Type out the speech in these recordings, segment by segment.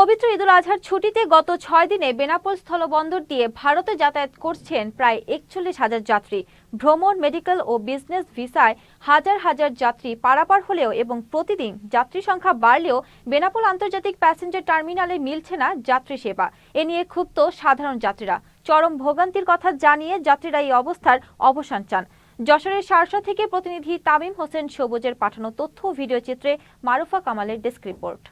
পবিত্র ঈদুল আজহার ছুটিতে গত ছয় দিনে বেনাপোল স্থলবন্দর দিয়ে ভারতে যাতায়াত করছেন প্রায় একচল্লিশ হাজার যাত্রী। ভ্রমণ, মেডিকেল ও বিজনেস ভিসায় হাজার হাজার যাত্রী পারাপার হলেও এবং প্রতিদিন যাত্রী সংখ্যা বাড়লেও বেনাপোল আন্তর্জাতিক প্যাসেঞ্জার টার্মিনালে মিলছে না যাত্রী সেবা। এ নিয়ে ক্ষুব্ধ সাধারণ যাত্রীরা। চরম ভোগান্তির কথা জানিয়ে যাত্রীরা এই অবস্থার অবসান চান। যশোরের সারসা থেকে প্রতিনিধি তামিম হোসেন সবুজের পাঠানো তথ্য ভিডিও চিত্রে মারুফা কামালের ডেস্ক রিপোর্ট।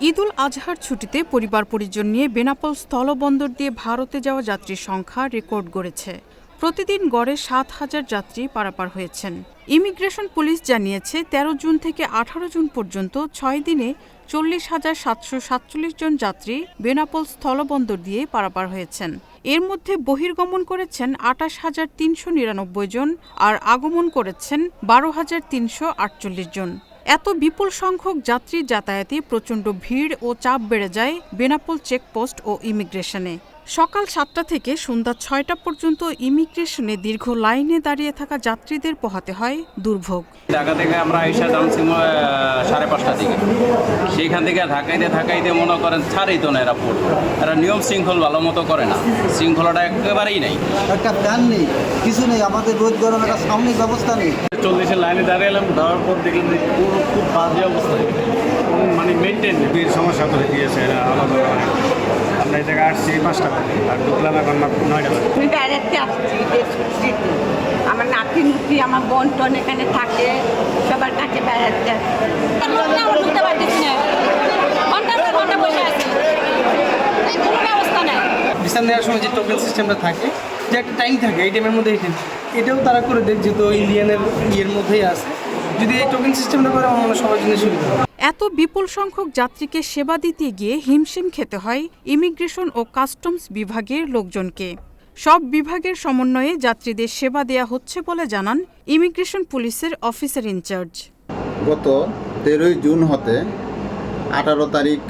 ঈদুল আজহার ছুটিতে পরিবার পরিজন নিয়ে বেনাপোল স্থলবন্দর দিয়ে ভারতে যাওয়া যাত্রীর সংখ্যা রেকর্ড গড়েছে। প্রতিদিন গড়ে সাত হাজার যাত্রী পারাপার হয়েছেন। ইমিগ্রেশন পুলিশ জানিয়েছে ১৩ জুন থেকে আঠারো জুন পর্যন্ত ছয় দিনে চল্লিশ হাজার সাতশো সাতচল্লিশ জন যাত্রী বেনাপোল স্থলবন্দর দিয়ে পারাপার হয়েছেন। এর মধ্যে বহির্গমন করেছেন আটাশ হাজার তিনশো নিরানব্বই জন আর আগমন করেছেন বারো হাজার তিনশো আটচল্লিশ জন। এত বিপুল সংখ্যক যাত্রী যাতায়াতে প্রচণ্ড ভিড় ও চাপ বেড়ে যায় বেনাপোল চেকপোস্ট ও ইমিগ্রেশনে। সকাল সাতটা থেকে সন্ধ্যা ছয়টা পর্যন্ত ইমিগ্রেশনে দীর্ঘ লাইনে দাঁড়িয়ে থাকা যাত্রীদের পোহাতে হয় দুর্ভোগ। ঢাকা থেকে আমরা আইসা জানছি সাড়ে পাঁচটার দিকে। সেইখান থেকে ঢাকাইতে ঢাকাইতে মনে করেন ছাড়েই তো না এরা ফুট এরা নিয়ম শৃঙ্খল ভালো মতো করে না। শৃঙ্খলাটা একেবারেই নেই। একটা ফ্যান নেই কিছু নেই আমাদের রোদ গরম একটা সাময়িক ব্যবস্থা নেই। চল্লিশের লাইনে দাঁড়িয়ে এলাম দাঁড়ার পর দেখলাম যে পুরো খুব বাজে অবস্থা। মানে মেনটেন সমস্যা করে দিয়েছে এরা আলাদা আলাদা। আমরা এই জায়গায় আসছি পাঁচটা বাজে আর ঢুকলাম এখন নয়টা বাজে। আমি বেড়াতে আসছি আমার নাতি মুতি আমার বোন টোন এখানে থাকে সবার কাছে বেড়াতে আসছি। আমরা ঢুকতে পারতেছি না। ঘণ্টার পর ঘণ্টা বসে আছি। কোনো ব্যবস্থা নেই। ভিসা নেওয়ার সময় যে টোকেন সিস্টেমটা থাকে যে একটা টাইম থাকে এই টাইমের মধ্যে এই time। এটাও তারা করে দেখ যেহেতু ইন্ডিয়ানের ইয়ের মধ্যেই আছে। যদি এই টোকেন সিস্টেমটা করে আমার সবার জন্য সুবিধা হবে। এত বিপুল সংখ্যক যাত্রীকে সেবা দিতে গিয়ে হিমশিম খেতে হয় ইমিগ্রেশন ও কাস্টমস বিভাগের লোকজনকে। সব বিভাগের সমন্বয়ে যাত্রীদের সেবা দেয়া হচ্ছে বলে জানান ইমিগ্রেশন পুলিশের অফিসার ইনচার্জ। গত তেরোই জুন হতে আঠারো তারিখ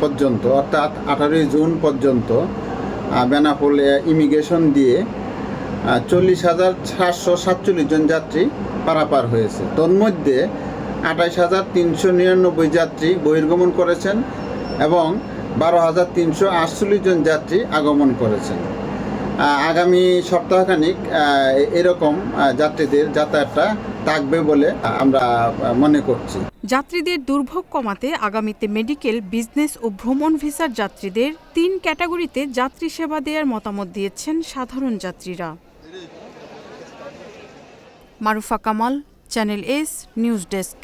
পর্যন্ত, অর্থাৎ আঠারোই জুন পর্যন্ত বেনাপোল ইমিগ্রেশন দিয়ে চল্লিশ হাজার সাতশো সাতচল্লিশ জন যাত্রী পারাপার হয়েছে। তন্মধ্যে আঠাইশ হাজার তিনশো নিরানব্বই যাত্রী বহির্গমন করেছেন এবং বারো হাজার তিনশো আটচল্লিশ জন যাত্রী আগমন করেছেন। আগামী সপ্তাহখানিক এরকম যাত্রীদের যাতায়াতটা থাকবে বলে আমরা মনে করছি। যাত্রীদের দুর্ভোগ কমাতে আগামীতে মেডিকেল, বিজনেস ও ভ্রমণ ভিসার যাত্রীদের তিন ক্যাটাগরিতে যাত্রী সেবা দেওয়ার মতামত দিয়েছেন সাধারণ যাত্রীরা। Marufa Kamal channel S news desk